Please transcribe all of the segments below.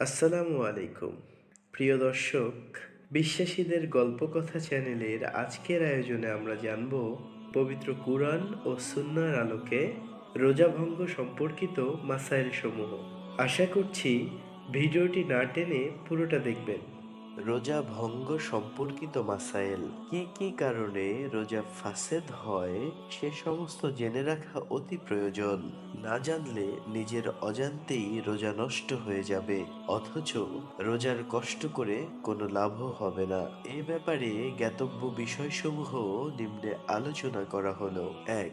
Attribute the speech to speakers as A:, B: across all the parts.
A: আসসালামু আলাইকুম। প্রিয় দর্শক, বিশ্বাসীদের গল্পকথা চ্যানেলের আজকের আয়োজনে আমরা জানব পবিত্র কুরআন ও সুন্নার আলোকে রোজা ভঙ্গ সম্পর্কিত মাসাইল সমূহ আশা করছি ভিডিওটি না টেনে পুরোটা দেখবেন। রোজা ভঙ্গ সম্পর্কিত মাসাইল কি কি কারণে রোজা ফাসেদ হয় সে সমস্ত জেনে রাখা অতি প্রয়োজন। না জানলে নিজের অজান্তেই রোজা নষ্ট হয়ে যাবে, অথচ রোজার কষ্ট করে কোনো লাভও হবে না। এ ব্যাপারে জ্ঞাতব্য বিষয়সমূহ নিম্নে আলোচনা করা হলো। এক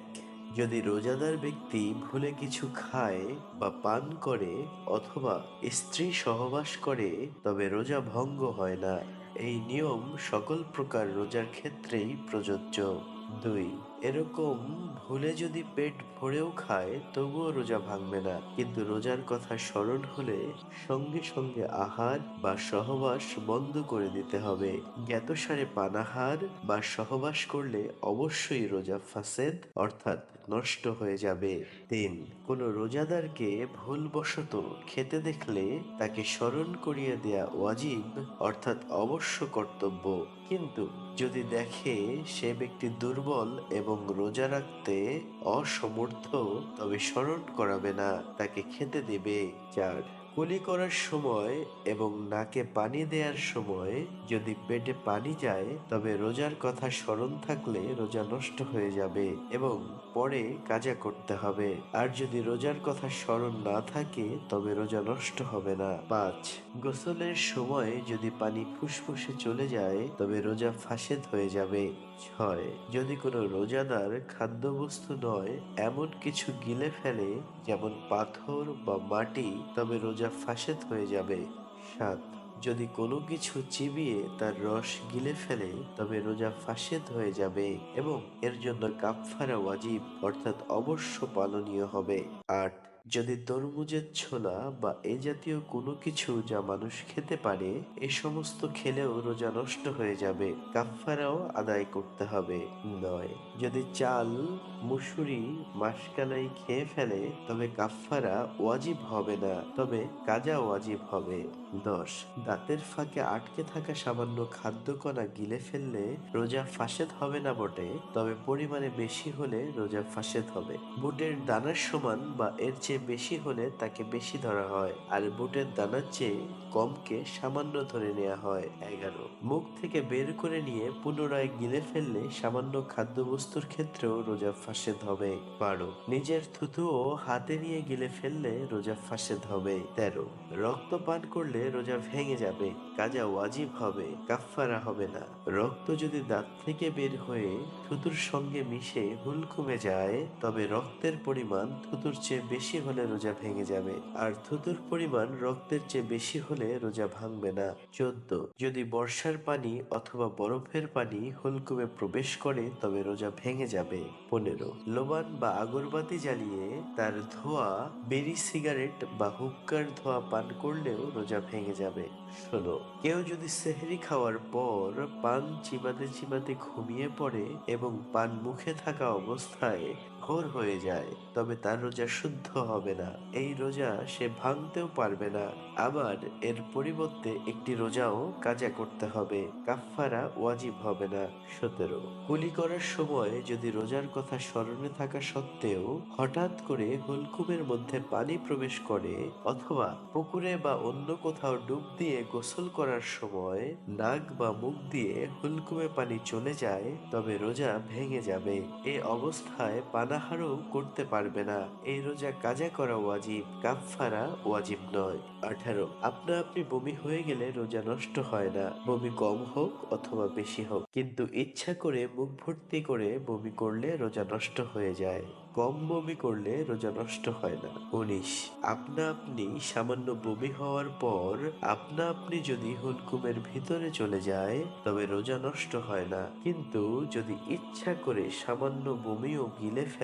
A: যদি রোজাদার ব্যক্তি ভুলে কিছু খায় বা পান করে অথবা স্ত্রী সহবাস করে, তবে রোজা ভঙ্গ হয় না। এই নিয়ম সকল প্রকার রোজার ক্ষেত্রেই প্রযোজ্য। দুই এরকম ভুলে যদি পেট ভরেও খায়, তবুও রোজা ভাঙবে না। কিন্তু রোজার কথা স্মরণ হলে সঙ্গে সঙ্গে আহার বা সহবাস বন্ধ করে দিতে হবে। জ্ঞাতসারে পানাহার বা সহবাস করলে অবশ্যই রোজা ফাসেদ, অর্থাৎ নষ্ট হয়ে যাবে। তিন, কোন রোজাদারকে ভুলবশত খেতে দেখলে তাকে স্মরণ করিয়ে দেয়া ওয়াজিব, অর্থাৎ অবশ্য কর্তব্য। কিন্তু যদি দেখে সে ব্যক্তি দুর্বল এবং রোজা রাখতে অসমর্থ তবে স্মরণ করাবে না তাকে খেতে দেবে চার কুলি করার সময় এবং নাকে পানি দেওয়ার সময় যদি পেটে পানি যায়, তবে রোজার কথা স্মরণ থাকলে রোজা নষ্ট হয়ে যাবে এবং পরে কাজা করতে হবে। আর যদি রোজার কথা স্মরণ না থাকে, তবে রোজা নষ্ট হবে না। পাঁচ, গোসলের সময় যদি পানি ফুসফুসে চলে যায়, তবে রোজা ফাসেদ হয়ে যাবে। ছয়, যদি কোনো রোজাদার খাদ্যবস্তু নয়, এমন কিছু গিলে ফেলে, যেমন পাথর বা মাটি, তবে রোজা ফাসেদ হয়ে যাবে। সাত, যদি কোনো কিছু চিবিয়ে তার রস গিলে ফেলে, তবে রোজা ফাঁসেদ হয়ে যাবে এবং এর জন্য কাফফারা ওয়াজিব অর্থাৎ অবশ্য পালনীয় হবে। আট যদি তরমুজের ছোলা বা এ জাতীয় কোনো কিছু যা মানুষ খেতে পারে, এ সমস্ত খেলেও রোজা নষ্ট হয়ে যাবে। কাফফারাও আদায় করতে হবে। নয়, যদি চাল, মুসুরি, মাসকালাই খেয়ে ফেলে, তবে কাফফারা ওয়াজিব হবে না, তবে কাজা ওয়াজিব হবে। দশ, দাঁতের ফাঁকে আটকে থাকা সামান্য খাদ্যকণা গিলে ফেললে রোজা ফাঁসেদ হবে না বটে, তবে পরিমাণে বেশি হলে রোজা ফাঁসেদ হবে। বুটের দানার সমান বা এর চেয়ে বেশি হলে তাকে বেশি ধরা হয়, আর বুটের দানার চেয়ে কমকে সামান্য ধরে নেওয়া হয় এগারো। মুখ থেকে বের করে নিয়ে পুনরায় গিলে ফেললে সামান্য খাদ্যবস্তুর ক্ষেত্রেও রোজা ফাসেদ হবে। বারো। নিজের থুতুও হাতে নিয়ে গিলে ফেললে রোজা ফাসেদ হবে। তেরো। রক্ত পান করলে রোজা ভেঙে যাবে, কাজা ওয়াজিব হবে, কাফফারা হবে না। রক্ত যদি দাঁত থেকে বের হয়ে থুতুর সঙ্গে মিশে হুলকুমে যায়, তবে রক্তের পরিমাণ থুতুর চেয়ে বেশি হলে রোজা ভেঙে যাবে। আর থুতুর পরিমাণ রক্তের চেয়ে বেশি হলে রোজা ভাঙবে না। চোদ্দ। যদি বর্ষার পানি অথবা বরফের পানি হুলকুমে প্রবেশ করে, তবে রোজা ভেঙে যাবে। পনেরো। লোবান বা আগরবাতি জ্বালিয়ে তার ধোয়া বেরি সিগারেট বা হুক্কার ধোয়া পান করলেও রোজা ভেঙে যাবে। শোনো কেউ যদি সেহরি খাওয়ার পর পান চিবাতে চিবাতে ঘুমিয়ে পড়ে এবং পান মুখে থাকা অবস্থায় ভোর হয়ে যায়, তবে তার রোজা শুদ্ধ হবে না। এই রোজা সে ভাঙতেও পারবে না। আবার এর পরিবর্তে একটি রোজাও কাজা করতে হবে। কাফফারা ওয়াজিব হবে না। সতেরো কুলি করার সময় যদি রোজার কথা স্মরণে থাকা সত্ত্বেও হঠাৎ করে হুলকুমের মধ্যে পানি প্রবেশ করে অথবা পুকুরে বা অন্য কোথাও ডুব দিয়ে গোসল করার সময় নাক বা মুখ দিয়ে হুলকুমে পানি চলে যায়, তবে রোজা ভেঙে যাবে। এ অবস্থায় পানাহারও করতে পারবে না। এই রোজা কাজা করা ওয়াজিব, কাফফারা ওয়াজিব নয়। আঠারো, আপনা আপনি বমি হয়ে গেলে রোজা নষ্ট হয় না। বমি কম হোক অথবা বেশি হোক। কিন্তু ইচ্ছা করে মুখ ভর্তি করে বমি করলে রোজা নষ্ট হয়ে যায়। কম বমি করলে রোজা নষ্ট হয় না। উনিশ, আপনা আপনি সামান্য বমি হওয়ার পর আপনা আপনি যদি হুলকুমের ভিতরে চলে যায়, তবে রোজা নষ্ট হয় না। কিন্তু যদি ইচ্ছা করে সামান্য বমিও গিলে ফেলে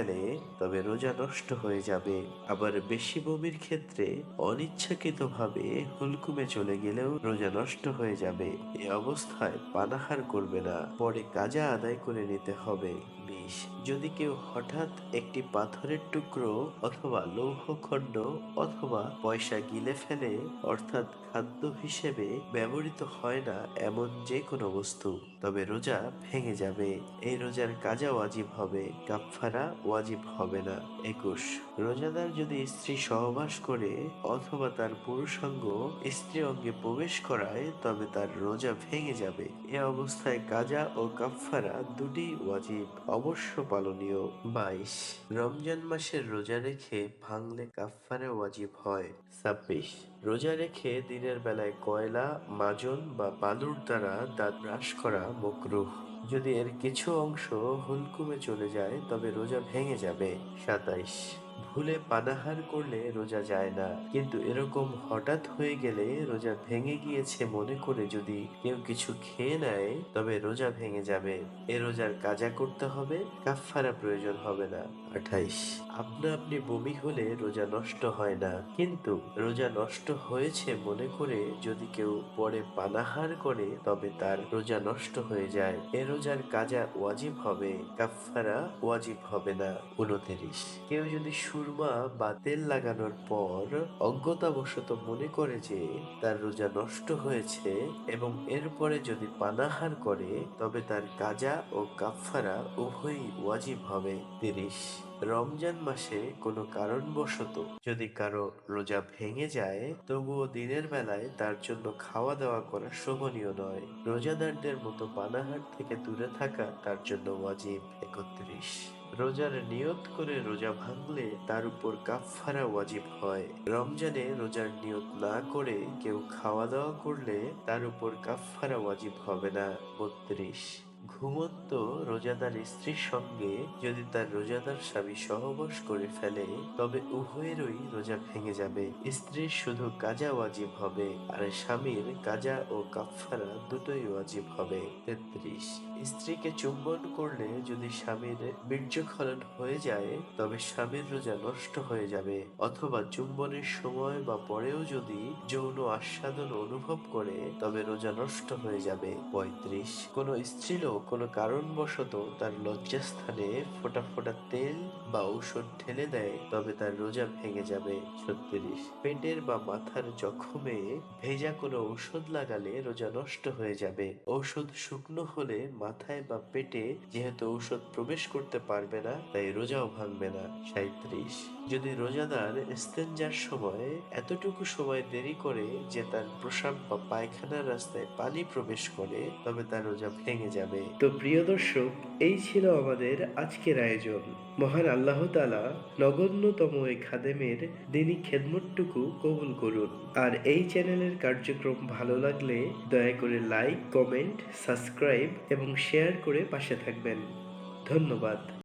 A: তবে রোজা নষ্ট হয়ে যাবে। আবার বেশি বমির ক্ষেত্রে অনিচ্ছাকৃতভাবে হুলকুমে চলে গেলেও রোজা নষ্ট হয়ে যাবে। এ অবস্থায় পানাহার করবে না। পরে কাজা আদায় করে নিতে হবে। বিশ যদি কেউ হঠাৎ একটি পাথরের টুকরো অথবা লৌহখণ্ড অথবা পয়সা গিলে ফেলে, অর্থাৎ খাদ্য হিসেবে ব্যবহৃত হয় না এমন যে কোনো বস্তু, তবে রোজা ভেঙে যাবে। এই রোজার কাজা ওয়াজিব হবে। কাফফারা ওয়াজিব হবে না। একুশ, রোজাদার যদি স্ত্রী সহবাস করে অথবা তার পুরুষাঙ্গ স্ত্রী অঙ্গে প্রবেশ করায়, তবে তার রোজা ভেঙে যাবে। এ অবস্থায় কাজা ও কাফফারা দুটি ওয়াজিব অবশ্য পালনীয়। বাইশ, রমজান মাসের রোজা রেখে ভাঙলে কাফফারা ওয়াজিব হয়। ছাব্বিশ, রোজা রেখে দিনের বেলায় কয়লা, মাজন বা বালুর দ্বারা দাঁত ব্রাশ করা মকরুহ। যদি এর কিছু অংশ হুলকুমে চলে যায় তবে রোজা ভেঙে যাবে। সাতাইশ ভুলে পানাহার করলে রোজা যায় না। কিন্তু এরকম হঠাৎ হয়ে গেলে রোজা ভেঙে গিয়েছে মনে করে যদি কেউ কিছু খেয়ে নেয়, তবে রোজা ভেঙে যাবে। এ রোজার কাজা করতে হবে, কাফফারা প্রয়োজন হবে না। আঠাইশ। আপনা আপনি বমি হলে রোজা নষ্ট হয় না। কিন্তু রোজা নষ্ট হয়েছে মনে করে যদি কেউ পরে পানাহার করে, তবে তার রোজা নষ্ট হয়ে যায়। এ রোজার কাজা ওয়াজিব হবে, কাফফারা ওয়াজিব হবে না। উনত্রিশ কেউ যদি সুরমা বা তেল লাগানোর পর অজ্ঞতাবশত মনে করে যে তার রোজা নষ্ট হয়েছে এবং এরপরে যদি পানাহার করে, তবে তার কাজা ও কাফারা উভয়ই ওয়াজিব হবে। তিরিশ রমজান মাসে কোনো কারণবশত যদি কারও রোজা ভেঙে যায়, তবুও দিনের বেলায় তার জন্য খাওয়া দাওয়া করা শোভনীয় নয়। রোজাদারদের মতো পানাহার থেকে দূরে থাকা তার জন্য ওয়াজিব একত্রিশ। রোজার নিয়ত করে রোজা ভাঙলে তার উপর কাফফারা ওয়াজিব হয়। রমজানে রোজার নিয়ত না করে কেউ খাওয়া দাওয়া করলে তার উপর কাফফারা ওয়াজিব হবে না। বত্রিশ ঘুমন্ত রোজাদার স্ত্রীর সঙ্গে যদি তার রোজাদার স্বামী সহবাস করে ফেলে, তবে উভয়েরই রোজা ভেঙে যাবে। স্ত্রীর শুধু কাজা ওয়াজিব হবে, আর স্বামীর কাজা ও কাফফারা দুটোই ওয়াজিব হবে। তেত্রিশ। স্ত্রীকে চুম্বন করলে যদি স্বামীর বীর্যক্ষরণ হয়ে যায়, তবে স্বামীর রোজা নষ্ট হয়ে যাবে। অথবা চুম্বনের সময় বা পরেও যদি যৌন আস্বাদন অনুভব করে, তবে রোজা নষ্ট হয়ে যাবে। পঁয়ত্রিশ। কোনো স্ত্রীলোক কোনো কারণবশত তার লজ্জাস্থানে ফোটা ফোটা তেল বা ঔষধ ঢেলে দেয়, তবে তার রোজা ভেঙে যাবে। ছত্রিশ। পেটের বা মাথার জখমে ভেজা কোনো ঔষধ লাগালে রোজা নষ্ট হয়ে যাবে। ঔষধ শুকনো হলে মাথায় বা পেটে যেহেতু ঔষধ প্রবেশ করতে পারবে না, তাই রোজাও ভাঙবে না। সাঁত্রিশ যদি রোজাদার ইস্তেঞ্জার সময় এতটুকু সময় দেরি করে যে তার প্রসাব বা পায়খানার রাস্তায় পানি প্রবেশ করে, তবে তার রোজা ভেঙে যাবে। তো প্রিয় দর্শক, এই ছিল আমাদের আজকের আয়োজন। মহান আল্লাহ তালা নগণ্যতম এই খাদেমের দিনই খেদমতটুকু কবুল করুন। আর এই চ্যানেলের কার্যক্রম ভালো লাগলে দয়া করে লাইক, কমেন্ট, সাবস্ক্রাইব এবং শেয়ার করে পাশে থাকবেন। ধন্যবাদ।